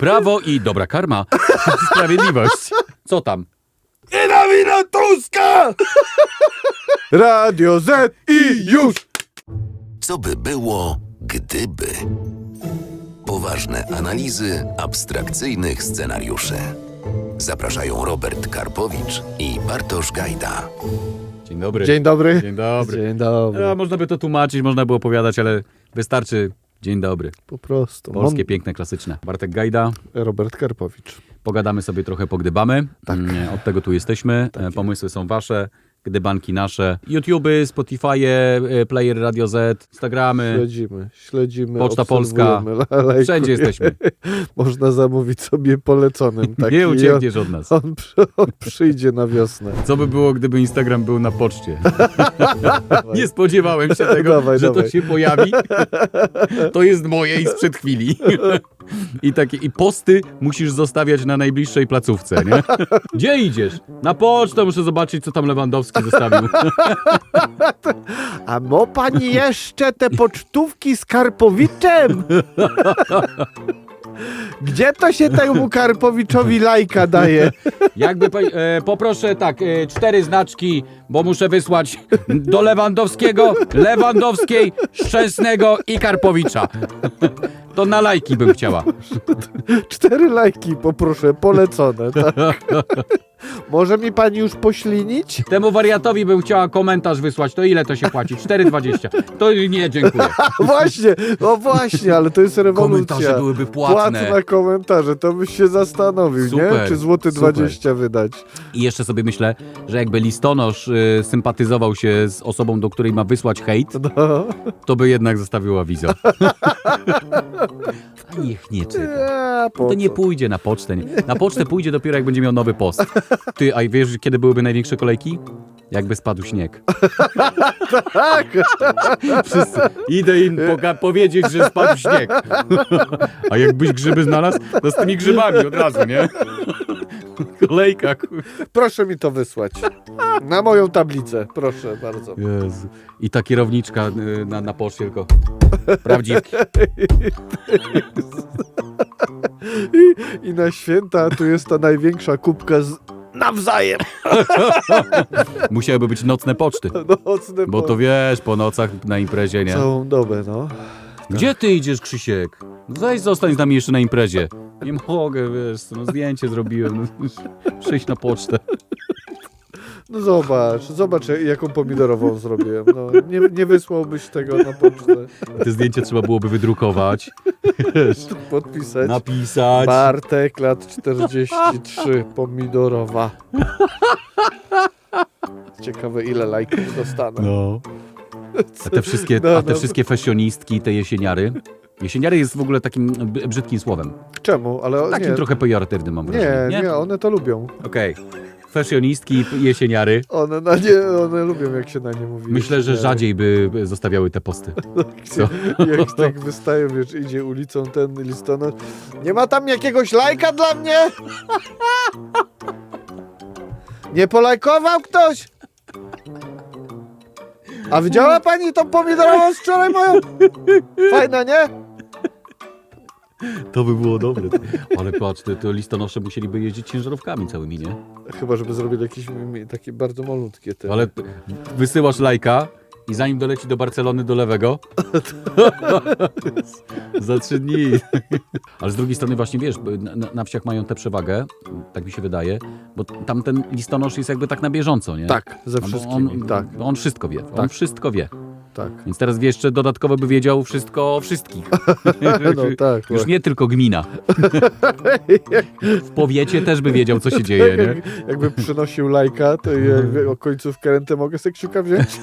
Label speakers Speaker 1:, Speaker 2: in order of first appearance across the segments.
Speaker 1: Prawo i dobra karma. Sprawiedliwość. Co tam?
Speaker 2: Nienawidzę Tuska! Radio Z i już!
Speaker 3: Co by było, gdyby? Poważne analizy abstrakcyjnych scenariuszy. Zapraszają Robert Karpowicz i Bartosz Gajda.
Speaker 1: Dzień dobry.
Speaker 2: Dzień dobry.
Speaker 1: Dzień dobry.
Speaker 2: Dzień dobry.
Speaker 1: A, można by to tłumaczyć, można by opowiadać, ale wystarczy. Dzień dobry.
Speaker 2: Po prostu.
Speaker 1: Polskie,
Speaker 2: Mam-
Speaker 1: piękne, klasyczne. Bartek Gajda.
Speaker 2: Robert Karpowicz.
Speaker 1: Pogadamy sobie trochę, pogdybamy. Tak. Od tego tu jesteśmy. E, Pomysły są wasze, gdybanki nasze. YouTube'y, Spotify'e, e, Player Radio Z, Instagramy.
Speaker 2: Śledzimy, śledzimy.
Speaker 1: Poczta Polska.
Speaker 2: lajkujemy.
Speaker 1: Wszędzie jesteśmy.
Speaker 2: Można zamówić sobie poleconym. Taki
Speaker 1: Nie uciekniesz od nas.
Speaker 2: On, on przyjdzie na wiosnę.
Speaker 1: Co by było, gdyby Instagram był na poczcie? Nie spodziewałem się tego,
Speaker 2: Dawaj,
Speaker 1: że to
Speaker 2: dawaj.
Speaker 1: się pojawi. To jest moje i sprzed chwili. I takie i posty musisz zostawiać na najbliższej placówce, nie? Gdzie idziesz? Na pocztę muszę zobaczyć, co tam Lewandowski zostawił.
Speaker 2: A mo pani jeszcze te pocztówki z Karpowiczem? Gdzie to się temu Karpowiczowi lajka daje?
Speaker 1: Jakby po- e, poproszę tak, e, cztery znaczki, bo muszę wysłać do Lewandowskiego, Lewandowskiej, Szczęsnego i Karpowicza. To na lajki bym chciała.
Speaker 2: Cztery lajki poproszę, polecone. Tak. Może mi pani już poślinić?
Speaker 1: Temu wariatowi bym chciała komentarz wysłać. To ile to się płaci? 4,20. To nie, dziękuję.
Speaker 2: Właśnie, no właśnie, ale to jest rewolucja.
Speaker 1: Komentarze byłyby płatne.
Speaker 2: Płatne komentarze, to byś się zastanowił, nie?
Speaker 1: Super,
Speaker 2: Czy złoty
Speaker 1: super.
Speaker 2: 20 wydać.
Speaker 1: I jeszcze sobie myślę, że jakby listonosz y, sympatyzował się z osobą, do której ma wysłać hejt,
Speaker 2: No.
Speaker 1: to by jednak zostawiła wizę. A niech nie czyta.
Speaker 2: Po
Speaker 1: To nie
Speaker 2: co?
Speaker 1: pójdzie na pocztę. Nie. Na pocztę pójdzie dopiero jak będzie miał nowy post. Ty, a wiesz, kiedy byłyby największe kolejki? Jakby spadł śnieg.
Speaker 2: Tak,
Speaker 1: Wszyscy. Idę im poga- powiedzieć, że spadł śnieg. A jakbyś grzyby znalazł, to z tymi grzybami od razu, nie? Kolejka. kur-
Speaker 2: proszę mi to wysłać. Na moją tablicę, proszę bardzo.
Speaker 1: Jezu. I ta kierowniczka y, na, na poczcie tylko. Prawdziwki.
Speaker 2: I na święta tu jest ta największa kubka z... Nawzajem!
Speaker 1: Musiałyby być nocne poczty.
Speaker 2: Nocne
Speaker 1: Bo to wiesz, po nocach na imprezie, nie?
Speaker 2: Całą dobę, no.
Speaker 1: Gdzie ty idziesz, Krzysiek? Weź zostań z nami jeszcze na imprezie. Nie mogę, wiesz, no zdjęcie zrobiłem. No, przyjdź na pocztę.
Speaker 2: No zobacz, zobacz jaką pomidorową zrobiłem. No, nie, nie wysłałbyś tego na pocztę.
Speaker 1: Te zdjęcie trzeba byłoby wydrukować,
Speaker 2: Podpisać.
Speaker 1: napisać.
Speaker 2: Bartek, lat 43, pomidorowa. Ciekawe ile lajków dostanę.
Speaker 1: No. A te wszystkie,
Speaker 2: No,
Speaker 1: a te
Speaker 2: no.
Speaker 1: wszystkie fashionistki, te jesieniary. Jesieniary jest w ogóle takim brzydkim słowem.
Speaker 2: Czemu? Ale
Speaker 1: Takim
Speaker 2: nie,
Speaker 1: trochę pejoratywnym mam wrażenie.
Speaker 2: nie, nie, one to lubią.
Speaker 1: Okej. Fashionistki, jesieniary.
Speaker 2: One, na nie, one lubią jak się na nie mówi.
Speaker 1: Myślę, że rzadziej by by zostawiały te posty. Co?
Speaker 2: Jak tak wystają, wiesz, idzie ulicą ten listonosz. Nie ma tam jakiegoś lajka dla mnie? Nie polajkował ktoś? A widziała pani tą pomidorową z wczoraj moją? Fajna, nie?
Speaker 1: To by było dobre. Ale patrz, te, te listonosze musieliby jeździć ciężarówkami całymi, nie?
Speaker 2: Chyba, żeby zrobili jakieś takie bardzo malutkie te.
Speaker 1: Ale p- wysyłasz lajka i zanim doleci do Barcelony do lewego, za trzy dni. Ale z drugiej strony właśnie wiesz, bo na, na- na wsiach mają tę przewagę, tak mi się wydaje, bo tam ten listonosz jest jakby tak na bieżąco, nie?
Speaker 2: Tak, ze
Speaker 1: No bo
Speaker 2: wszystkimi,
Speaker 1: on,
Speaker 2: tak,
Speaker 1: on wszystko wie, on
Speaker 2: Tak.
Speaker 1: wszystko wie.
Speaker 2: Tak.
Speaker 1: Więc teraz jeszcze dodatkowo by wiedział wszystko o wszystkich.
Speaker 2: No tak.
Speaker 1: Już nie tylko gmina. W powiecie też by wiedział, co się dzieje, nie?
Speaker 2: Jak, jakby przynosił lajka, to jakby o końcówkę rękę mogę sobie kciuka wziąć?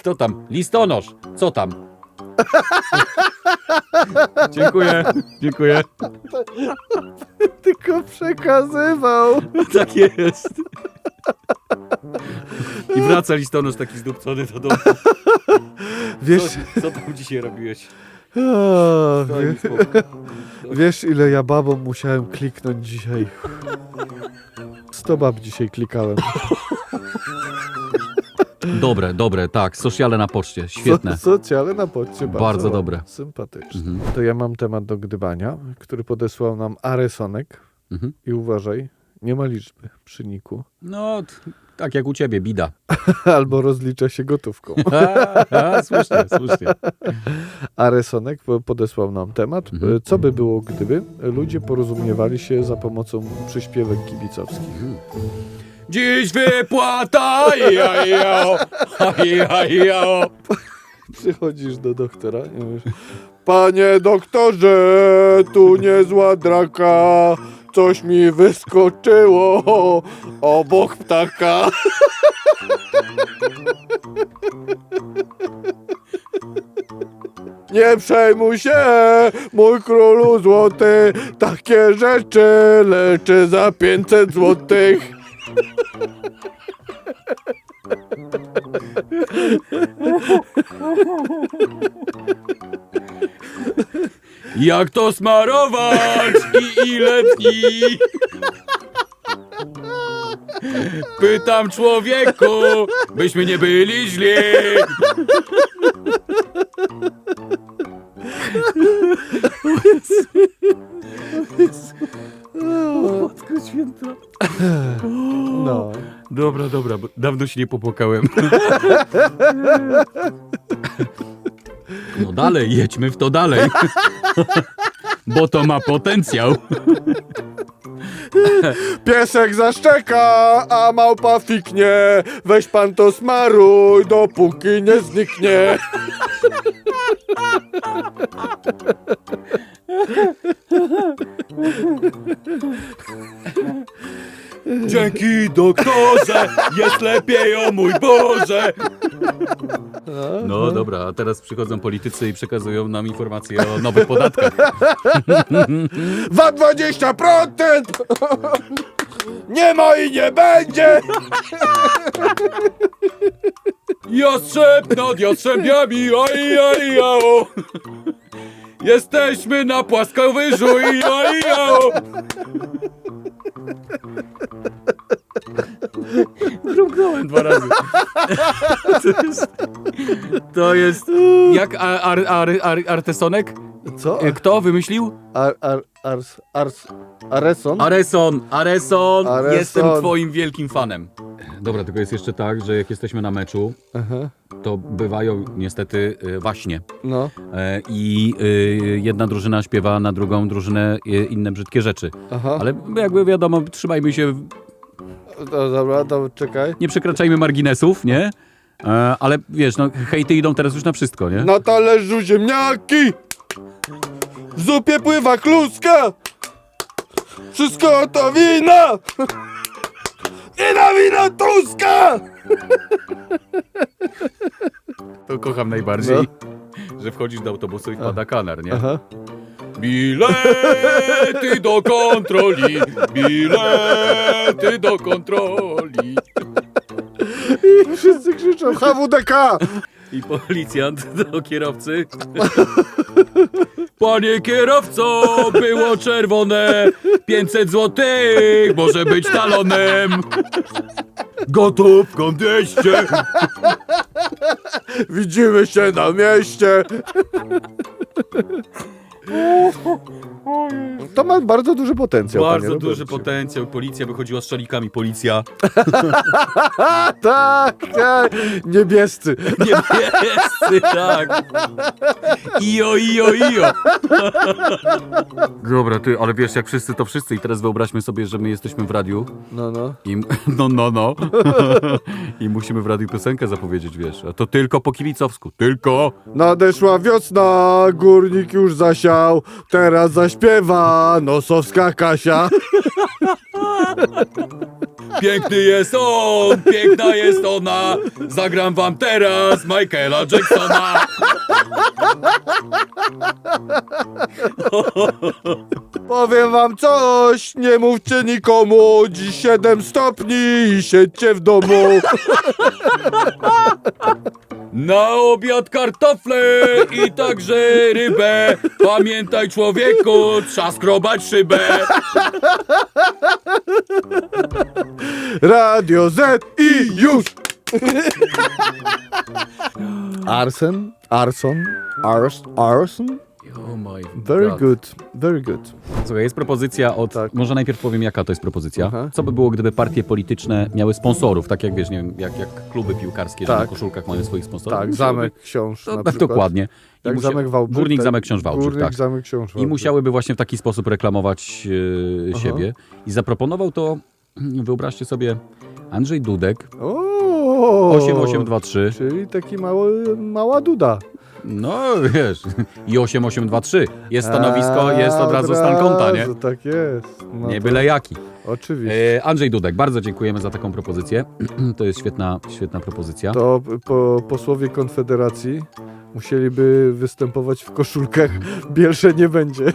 Speaker 1: Kto tam? Listonosz! Co tam? dziękuję, dziękuję.
Speaker 2: Tylko przekazywał.
Speaker 1: Tak jest. I wraca listonosz taki zdupcony do domu.
Speaker 2: Wiesz,
Speaker 1: Co, co tam dzisiaj robiłeś?
Speaker 2: a,
Speaker 1: Daj mi
Speaker 2: wie,
Speaker 1: spokój.
Speaker 2: wiesz ile ja babą musiałem kliknąć dzisiaj? 100 bab dzisiaj klikałem.
Speaker 1: Dobre, dobre, tak. Sociale na poczcie, świetne.
Speaker 2: So, socjale na poczcie. Bardzo,
Speaker 1: Bardzo
Speaker 2: ładne,
Speaker 1: dobre.
Speaker 2: Sympatyczne.
Speaker 1: Mhm.
Speaker 2: To ja mam temat do gdybania, który podesłał nam Aresonek.
Speaker 1: Mhm.
Speaker 2: I uważaj, nie ma liczby przy niku.
Speaker 1: No, t- tak jak u ciebie, bida.
Speaker 2: Albo rozlicza się gotówką.
Speaker 1: A, a, słusznie, słusznie.
Speaker 2: Aresonek po- podesłał nam temat.
Speaker 1: Mhm.
Speaker 2: Co by było, gdyby ludzie porozumiewali się za pomocą przyśpiewek kibicowskich?
Speaker 1: Dziś wypłata, jajo.
Speaker 2: Przychodzisz do doktora i mówisz Panie doktorze, tu niezła draka, coś mi wyskoczyło obok ptaka. Nie przejmuj się, mój królu złoty, takie rzeczy leczy za 500 złotych.
Speaker 1: Jak to smarować i ile dni? Pytam człowieku, byśmy nie byli źli. Matko święta.
Speaker 2: No.
Speaker 1: Dobra, dobra, bo dawno się nie popłakałem. No dalej, jedźmy w to dalej. Bo to ma potencjał.
Speaker 2: Piesek zaszczeka, a małpa fiknie. Weź pan to smaruj, dopóki nie zniknie.
Speaker 1: Dzięki doktorze, jest lepiej, o mój Boże! No dobra, a teraz przychodzą politycy i przekazują nam informacje o nowych podatkach.
Speaker 2: Za 20%! Nie ma i nie będzie!
Speaker 1: Jastrzęb nad jastrzębiami, aj, aj, jao. Jesteśmy na płaskowyżu, i aj, jao. Mrugnąłem dwa razy. To jest... To jest jak ar, ar, ar, ar, Artesonek?
Speaker 2: Co?
Speaker 1: E, Kto wymyślił?
Speaker 2: Ar, ar, ars, ars, Areson?
Speaker 1: Areson, Areson,
Speaker 2: Areson.
Speaker 1: jestem twoim wielkim fanem. Dobra, tylko jest jeszcze tak, że jak jesteśmy na meczu,
Speaker 2: Aha,
Speaker 1: to bywają niestety y, waśnie.
Speaker 2: no.
Speaker 1: E, I y, jedna drużyna śpiewa na drugą drużynę y, inne brzydkie rzeczy.
Speaker 2: Aha.
Speaker 1: Ale jakby wiadomo, trzymajmy się,
Speaker 2: No, dobra, to czekaj.
Speaker 1: nie przekraczajmy marginesów, nie? E, ale wiesz, no hejty idą teraz już na wszystko, nie?
Speaker 2: Na talerzu ziemniaki! W zupie pływa kluska! Wszystko to wina! Wina, wina Tuska!
Speaker 1: To kocham najbardziej, że wchodzisz do autobusu i wpada kanar, nie?
Speaker 2: Aha.
Speaker 1: Bilety do kontroli, bilety do kontroli.
Speaker 2: Wszyscy krzyczą HWDK!
Speaker 1: I policjant do kierowcy. Panie kierowco, było czerwone 500 złotych, może być talonem. Gotówką 200.
Speaker 2: Widzimy się na mieście! 오, To ma bardzo duży potencjał.
Speaker 1: Bardzo
Speaker 2: panie
Speaker 1: duży
Speaker 2: Robercie.
Speaker 1: potencjał. Policja wychodziła z szalikami. Policja.
Speaker 2: A, tak, tak, niebiescy.
Speaker 1: Niebiescy, tak. Ijo, ijo, ijo. Dobra, ty, ale wiesz, jak wszyscy to wszyscy i teraz wyobraźmy sobie, że my jesteśmy w radiu
Speaker 2: No, no.
Speaker 1: i... No, no, no. I musimy w radiu piosenkę zapowiedzieć, wiesz. A to tylko po kibicowsku. Tylko.
Speaker 2: Nadeszła wiosna, górnik już zasiał, teraz zaśpiewa nosowska Kasia.
Speaker 1: Piękny jest on, piękna jest ona. Zagram wam teraz Michaela Jacksona.
Speaker 2: Powiem wam coś, nie mówcie nikomu, dziś 7 stopni i siedźcie w domu.
Speaker 1: Na obiad kartofle i także rybę. Pamiętaj człowieku, trzeba skrobać szybę.
Speaker 2: Radio Z i już! Arsen? Arson? Ars, arson?
Speaker 1: Oh my
Speaker 2: Very
Speaker 1: God.
Speaker 2: good, very good.
Speaker 1: Słuchaj, jest propozycja od...
Speaker 2: Tak.
Speaker 1: Może najpierw powiem, jaka to jest propozycja.
Speaker 2: Aha.
Speaker 1: Co by było, gdyby partie polityczne miały sponsorów, tak jak wiesz, nie wiem, jak, jak kluby piłkarskie, że
Speaker 2: Tak.
Speaker 1: na koszulkach mają swoich sponsorów.
Speaker 2: Tak, Zamek Książ
Speaker 1: To,
Speaker 2: na
Speaker 1: tak,
Speaker 2: przykład.
Speaker 1: dokładnie. I
Speaker 2: Jak
Speaker 1: musia-
Speaker 2: Zamek Wałbrzych.
Speaker 1: Górnik,
Speaker 2: tak.
Speaker 1: Zamek Książ Wałbrzych,
Speaker 2: Górnik,
Speaker 1: tak.
Speaker 2: Zamek Książ
Speaker 1: I
Speaker 2: Wałbrzych.
Speaker 1: musiałyby właśnie w taki sposób reklamować
Speaker 2: Aha.
Speaker 1: siebie. I zaproponował to, wyobraźcie sobie, Andrzej Dudek,
Speaker 2: O,
Speaker 1: 8823,
Speaker 2: Czyli taki mały, mała duda.
Speaker 1: No wiesz, i 8823. Jest stanowisko,
Speaker 2: A,
Speaker 1: jest od razu stan konta, nie?
Speaker 2: razu, Tak jest. No
Speaker 1: Nie
Speaker 2: to-
Speaker 1: byle jaki.
Speaker 2: Oczywiście.
Speaker 1: E, Andrzej Dudek, bardzo dziękujemy za taką propozycję. To jest świetna, świetna propozycja.
Speaker 2: To po, posłowie Konfederacji musieliby występować w koszulkach. Bielsze nie będzie.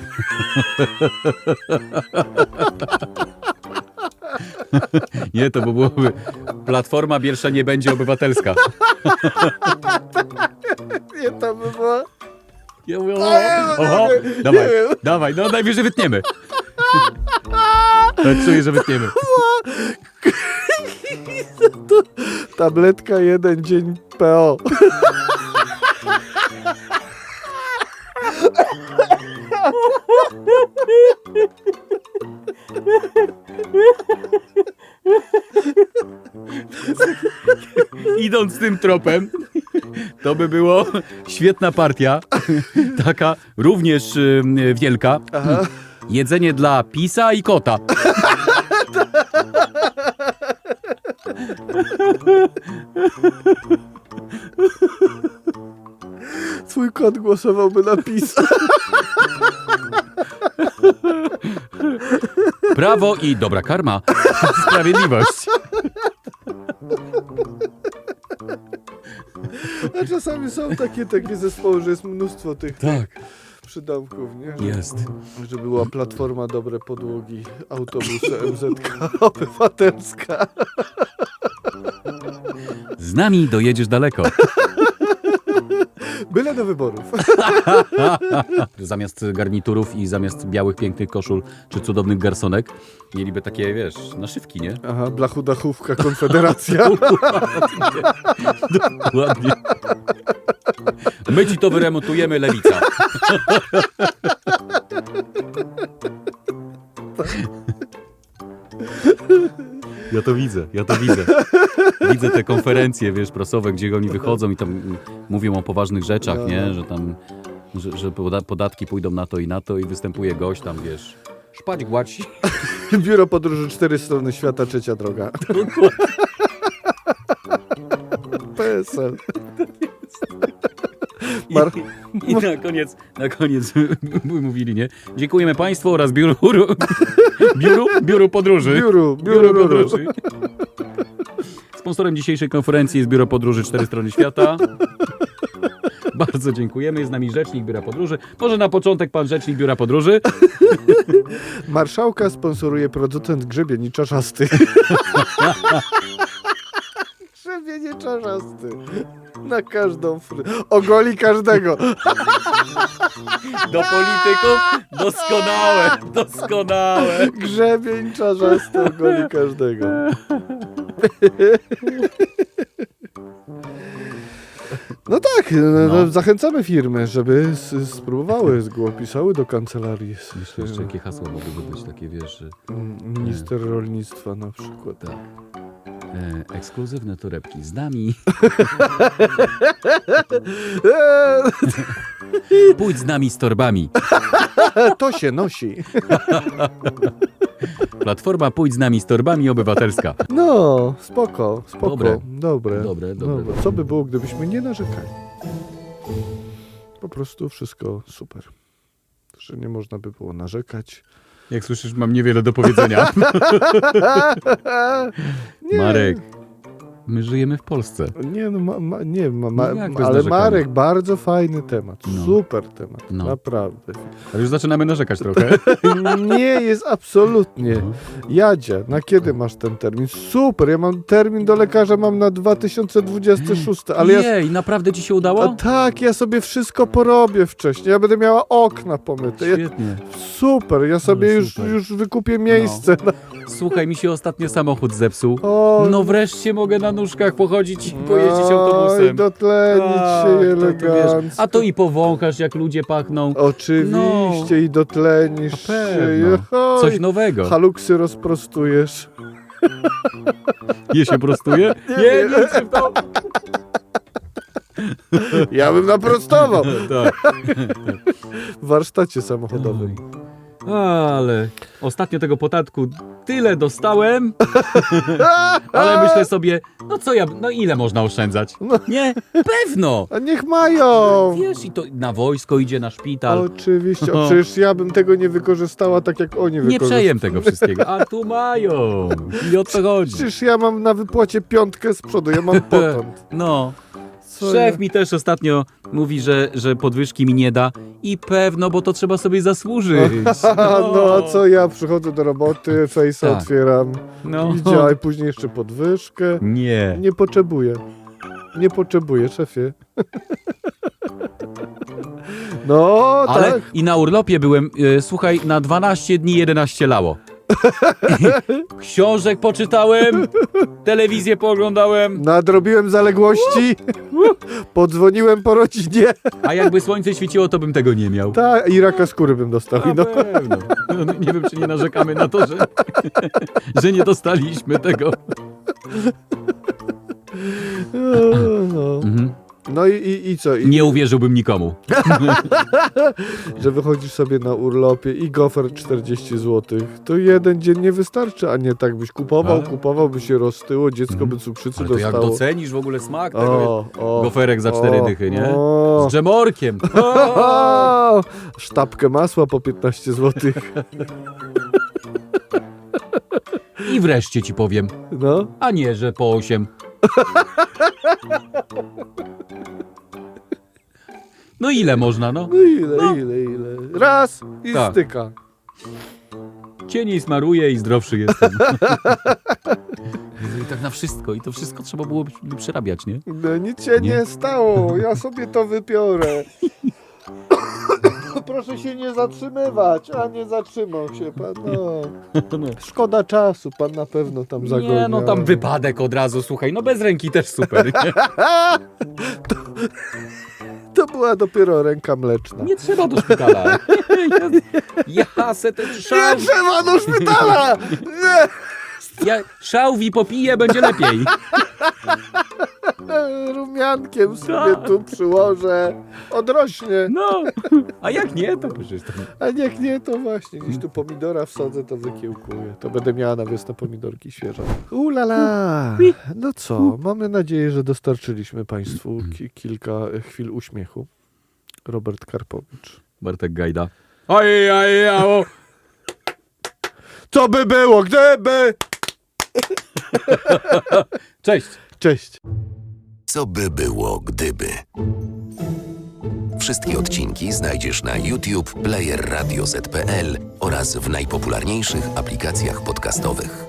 Speaker 1: Nie, to by byłoby Platforma Bielsza nie będzie obywatelska.
Speaker 2: Nie, to by było...
Speaker 1: Ja mówię,
Speaker 2: nie,
Speaker 1: oho,
Speaker 2: nie, nie,
Speaker 1: dawaj,
Speaker 2: nie wiem.
Speaker 1: dawaj, no najwyżej wytniemy. Tak czuję, że wytniemy.
Speaker 2: Tabletka jeden dzień PO.
Speaker 1: Idąc tym tropem, to by było świetna partia, taka również y, wielka. Jedzenie dla pisa i kota.
Speaker 2: Twój kot głosowałby na PiS.
Speaker 1: Prawo i dobra karma. Sprawiedliwość.
Speaker 2: A czasami są takie, takie zespoły, że jest mnóstwo tych
Speaker 1: Tak,
Speaker 2: przydomków, nie?
Speaker 1: jest.
Speaker 2: Że była platforma dobre podłogi, autobus MZK obywatelska.
Speaker 1: Z nami dojedziesz daleko.
Speaker 2: Byle do wyborów.
Speaker 1: Zamiast garniturów i zamiast białych, pięknych koszul czy cudownych garsonek, mieliby takie, wiesz, naszywki, nie?
Speaker 2: Aha, blachudachówka Konfederacja.
Speaker 1: Ładnie. My ci to wyremontujemy, lewica. Ja to widzę, ja to widzę. Widzę te konferencje, wiesz, prasowe, gdzie oni wychodzą i tam mówią o poważnych rzeczach,
Speaker 2: No,
Speaker 1: nie?
Speaker 2: no.
Speaker 1: Że tam, że, że poda- podatki pójdą na to i na to i występuje gość tam, wiesz, szpać, gładź.
Speaker 2: Biuro podróży cztery strony świata, trzecia droga. PSL. Mar-
Speaker 1: I na koniec, na koniec mówili, nie? Dziękujemy Państwu oraz biuru, biuru, biuru podróży.
Speaker 2: Biuro,
Speaker 1: Biuro
Speaker 2: biuro, biuro.
Speaker 1: podróży. Sponsorem dzisiejszej konferencji jest Biuro Podróży Cztery Strony Świata. Bardzo dziękujemy. Jest z nami Rzecznik Biura Podróży. Może na początek Pan Rzecznik Biura Podróży.
Speaker 2: Marszałka sponsoruje producent grzebieni czarzasty. grzebienie czarzasty. Na każdą fry... Ogoli każdego.
Speaker 1: Do polityków doskonałe, doskonałe.
Speaker 2: Grzebień czarzasty ogoli każdego. No tak, no.
Speaker 1: No.
Speaker 2: zachęcamy firmy, żeby s- spróbowały, zgłopisały do kancelarii. s-
Speaker 1: Myślę, jeszcze jakie hasło mogłyby być takie, wiesz, że
Speaker 2: Minister rolnictwa na przykład.
Speaker 1: tak. E, ekskluzywne torebki z nami. Pójdź z nami z torbami.
Speaker 2: to się nosi.
Speaker 1: Platforma Pójdź z nami z torbami obywatelska.
Speaker 2: No, spoko, spoko.
Speaker 1: Dobre.
Speaker 2: Dobre.
Speaker 1: Dobre, dobre.
Speaker 2: Co by było, gdybyśmy nie narzekali? Po prostu wszystko super. Że nie można by było narzekać.
Speaker 1: Jak słyszysz, mam niewiele do powiedzenia.
Speaker 2: Nie,
Speaker 1: Marek, my żyjemy w Polsce.
Speaker 2: Nie, no, ma, ma, nie, ma, ma,
Speaker 1: No
Speaker 2: ale? Marek, bardzo fajny temat.
Speaker 1: No.
Speaker 2: Super temat,
Speaker 1: No.
Speaker 2: naprawdę.
Speaker 1: Ale już zaczynamy narzekać trochę.
Speaker 2: Nie jest absolutnie. Jadzia, na kiedy masz ten termin? Super, ja mam termin do lekarza, mam na 2026, ale ja...
Speaker 1: Jej, naprawdę ci się
Speaker 2: A
Speaker 1: udało?
Speaker 2: tak, ja sobie wszystko porobię wcześniej. Ja będę miała okna pomyte. Ja,
Speaker 1: Świetnie.
Speaker 2: super, ja sobie
Speaker 1: No,
Speaker 2: już,
Speaker 1: super.
Speaker 2: już wykupię miejsce.
Speaker 1: Słuchaj, mi się ostatnio samochód zepsuł.
Speaker 2: O,
Speaker 1: No wreszcie mogę na nóżkach pochodzić i pojeździć
Speaker 2: No,
Speaker 1: autobusem.
Speaker 2: i dotlenić
Speaker 1: Tak,
Speaker 2: się
Speaker 1: to- to wiesz,
Speaker 2: elegancko.
Speaker 1: A to i powąchasz, jak ludzie pachną.
Speaker 2: Oczywiście i dotlenisz
Speaker 1: Na
Speaker 2: się. Oj,
Speaker 1: Coś nowego.
Speaker 2: Haluksy rozprostujesz.
Speaker 1: Je się prostuje? Nie, nie, nie, w to.
Speaker 2: Ja bym naprostował
Speaker 1: Tak.
Speaker 2: w warsztacie samochodowym.
Speaker 1: Ale ostatnio tego podatku tyle dostałem, ale myślę sobie, no co ja, no ile można oszczędzać?
Speaker 2: No.
Speaker 1: Nie, pewno.
Speaker 2: A niech mają!
Speaker 1: Wiesz, i to na wojsko idzie, na szpital.
Speaker 2: Oczywiście,
Speaker 1: No.
Speaker 2: a przecież ja bym tego nie wykorzystała tak jak oni
Speaker 1: Nie
Speaker 2: wykorzystują.
Speaker 1: przejem tego wszystkiego, a tu mają. I o co chodzi?
Speaker 2: Przecież ja mam na wypłacie piątkę z przodu, ja mam potąd.
Speaker 1: No,
Speaker 2: Co
Speaker 1: szef
Speaker 2: ja-
Speaker 1: mi też ostatnio mówi, że, że podwyżki mi nie da i pewno, bo to trzeba sobie zasłużyć.
Speaker 2: No a co ja przychodzę do roboty, face'a
Speaker 1: Tak.
Speaker 2: otwieram
Speaker 1: No.
Speaker 2: i działaj później jeszcze podwyżkę.
Speaker 1: Nie.
Speaker 2: Nie potrzebuję. Nie potrzebuję, szefie. No,
Speaker 1: Ale
Speaker 2: tak.
Speaker 1: i na urlopie byłem, e, słuchaj, na 12 dni 11 lało. Książek poczytałem, telewizję pooglądałem,
Speaker 2: Nadrobiłem zaległości, podzwoniłem po rodzinie.
Speaker 1: a jakby słońce świeciło, to bym tego nie miał.
Speaker 2: Tak, i raka skóry bym dostał.
Speaker 1: Na
Speaker 2: No.
Speaker 1: pewno. No, nie wiem, czy nie narzekamy na to, że, że nie dostaliśmy tego.
Speaker 2: No,
Speaker 1: Mhm.
Speaker 2: No i, i, i co? I,
Speaker 1: Nie uwierzyłbym nikomu.
Speaker 2: Że wychodzisz sobie na urlopie i gofer 40 zł. To jeden dzień nie wystarczy, a nie tak byś kupował,
Speaker 1: A?
Speaker 2: kupował, by się roztyło, dziecko
Speaker 1: Mhm.
Speaker 2: by cukrzycy
Speaker 1: Ale to jak
Speaker 2: dostało.
Speaker 1: docenisz w ogóle smak tego
Speaker 2: O,
Speaker 1: goferek za cztery dychy, nie?
Speaker 2: O,
Speaker 1: z dżemorkiem. O!
Speaker 2: o, sztabkę masła po 15 zł.
Speaker 1: I wreszcie ci powiem,
Speaker 2: No.
Speaker 1: a nie, że po 8. No ile można, no?
Speaker 2: No ile, ile, ile. Raz i
Speaker 1: Tak.
Speaker 2: styka.
Speaker 1: Cieniej smaruję i zdrowszy jestem. Jezu, I tak na wszystko. I to wszystko trzeba było przerabiać, nie?
Speaker 2: No nic się nie,
Speaker 1: Nie?
Speaker 2: stało, ja sobie to wypiorę. Proszę się nie zatrzymywać, a nie zatrzymał się pan. No.
Speaker 1: No.
Speaker 2: Szkoda czasu, pan na pewno tam zagonił.
Speaker 1: Nie, no tam wypadek od razu, słuchaj, no bez ręki też super. Nie,
Speaker 2: To była dopiero ręka mleczna.
Speaker 1: nie trzeba do szpitala. Ja, ja se ten szał,
Speaker 2: Nie trzeba do szpitala! Nie!
Speaker 1: Ja szałwi popiję, będzie lepiej.
Speaker 2: Rumiankiem sobie tu przyłożę. Odrośnie.
Speaker 1: No, a jak nie, to przecież to...
Speaker 2: A niech nie, to właśnie. Gdzieś tu pomidora wsadzę, to wykiełkuję. To będę miała na wiosnę pomidorki świeże. Ulala! No co, mamy nadzieję, że dostarczyliśmy Państwu ki kilka chwil uśmiechu. Robert Karpowicz.
Speaker 1: Bartek Gajda. Oj, oj, oj,
Speaker 2: Co by było, gdyby...
Speaker 1: Cześć.
Speaker 2: Cześć.
Speaker 3: Co by było, gdyby? Wszystkie odcinki znajdziesz na YouTube, Player Radio ZPL oraz w najpopularniejszych aplikacjach podcastowych.